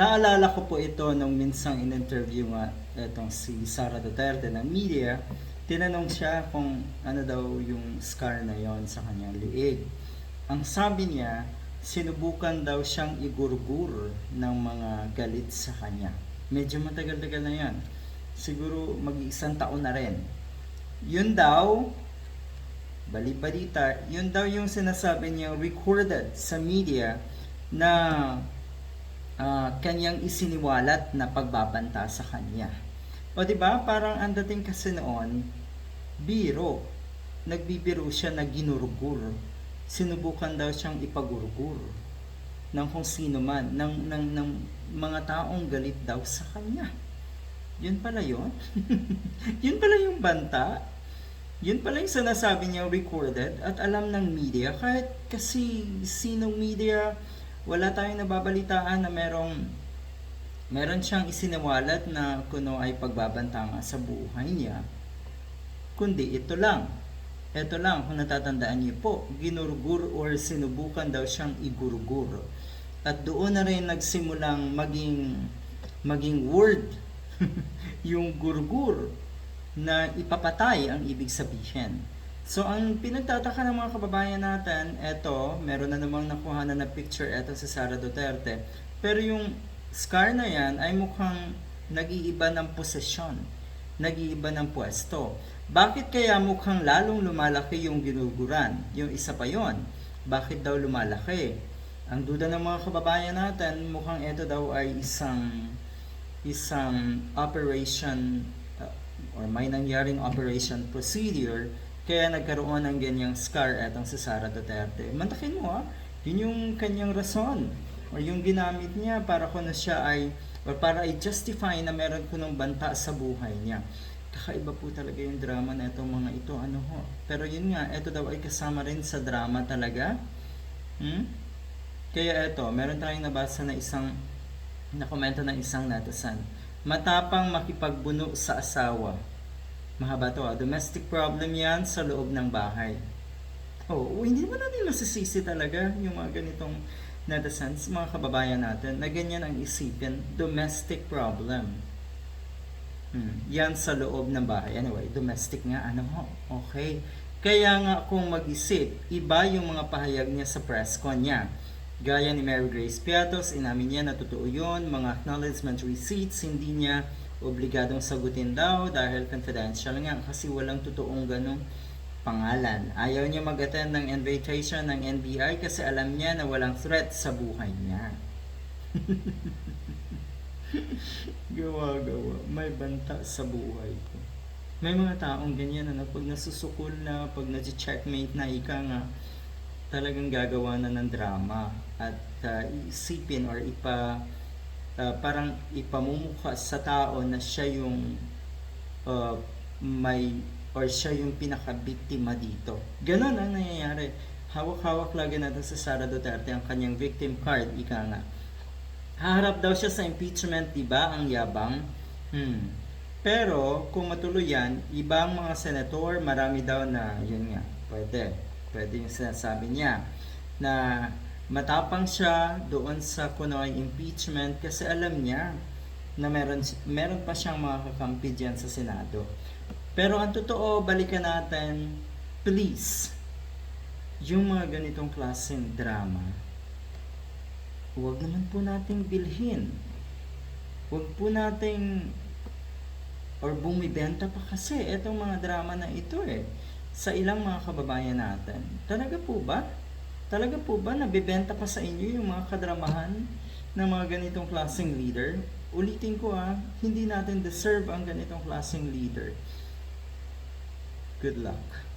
Naalala ko po ito nung minsang in-interview nga etong si Sara Duterte ng media. Tinanong siya kung ano daw yung scar na yon sa kanyang liig. Ang sabi niya, sinubukan daw siyang igurgur ng mga galit sa kanya. Medyo matagal-tagal na yan. Siguro mag-isang taon na rin. Yun daw, bali-balita, yun daw yung sinasabi niya recorded sa media na ah, kanyang isiniwalat na pagbabanta sa kanya. O di ba? Parang ang kasi noon, biro. Nagbibiro siya na ginurgur. Sinubukan daw siyang ipagurgur ng kung sino man, ng, ng, ng mga taong galit daw sa kanya. Yun pala yun? yun pala yung banta? Yun pala yung sinasabi niya recorded at alam ng media kahit kasi sinong media wala tayong nababalitaan na merong meron siyang isiniwalat na kuno ay pagbabanta nga sa buhay niya kundi ito lang. Ito lang kung natatandaan niyo po ginurgur or sinubukan daw siyang igurgur. At doon na rin nagsimulang maging maging word yung gurgur na ipapatay ang ibig sabihin So, ang pinagtataka ng mga kababayan natin, eto, meron na namang nakuha na na picture eto si Sara Duterte. Pero yung scar na yan ay mukhang nag-iiba ng posesyon, nag-iiba ng pwesto. Bakit kaya mukhang lalong lumalaki yung ginuguran? Yung isa pa yon. Bakit daw lumalaki? Ang duda ng mga kababayan natin, mukhang ito daw ay isang isang operation uh, or may nangyaring operation procedure kaya nagkaroon ng ganyang scar etong si Sara Duterte. Mantakin mo ha, yun yung kanyang rason or yung ginamit niya para kung na siya ay or para i-justify na meron ko ng banta sa buhay niya. Kakaiba po talaga yung drama na itong mga ito. Ano ho? Pero yun nga, ito daw ay kasama rin sa drama talaga. Hmm? Kaya ito, meron tayong nabasa na isang na komento ng isang netizen. Matapang makipagbuno sa asawa. Mahaba to ah. Domestic problem yan sa loob ng bahay. Oh, hindi naman natin masisisi talaga yung mga ganitong netizens, mga kababayan natin, na ganyan ang isipin, domestic problem. Hmm, yan sa loob ng bahay. Anyway, domestic nga, ano ho, okay. Kaya nga kung mag-isip, iba yung mga pahayag niya sa press con niya. Gaya ni Mary Grace Piatos, inamin niya na totoo yun, mga acknowledgement receipts, hindi niya obligadong sagutin daw dahil confidential nga kasi walang totoong ganong pangalan. Ayaw niya mag-attend ng invitation ng NBI kasi alam niya na walang threat sa buhay niya. Gawa-gawa. May banta sa buhay ko. May mga taong ganyan na pag nasusukol na, pag na-checkmate na ika nga, talagang gagawa na ng drama at uh, isipin or ipa uh, parang ipamumukha sa tao na siya yung uh, may or siya yung pinakabiktima dito. Ganon ang nangyayari. Hawak-hawak lagi natin sa Sara Duterte ang kanyang victim card, ika nga. Haharap daw siya sa impeachment, di ba? Ang yabang. Hmm. Pero, kung matuloy yan, ibang mga senator, marami daw na, yun nga, pwede. Pwede yung sinasabi niya na matapang siya doon sa kuno ay impeachment kasi alam niya na meron, meron pa siyang mga kakampi dyan sa Senado. Pero ang totoo, balikan natin, please, yung mga ganitong klaseng drama, huwag naman po nating bilhin. Huwag po nating or bumibenta pa kasi itong mga drama na ito eh sa ilang mga kababayan natin. Talaga po ba? Talaga po ba nabibenta pa sa inyo yung mga kadramahan ng mga ganitong klaseng leader? Ulitin ko ah, hindi natin deserve ang ganitong klaseng leader. Good luck.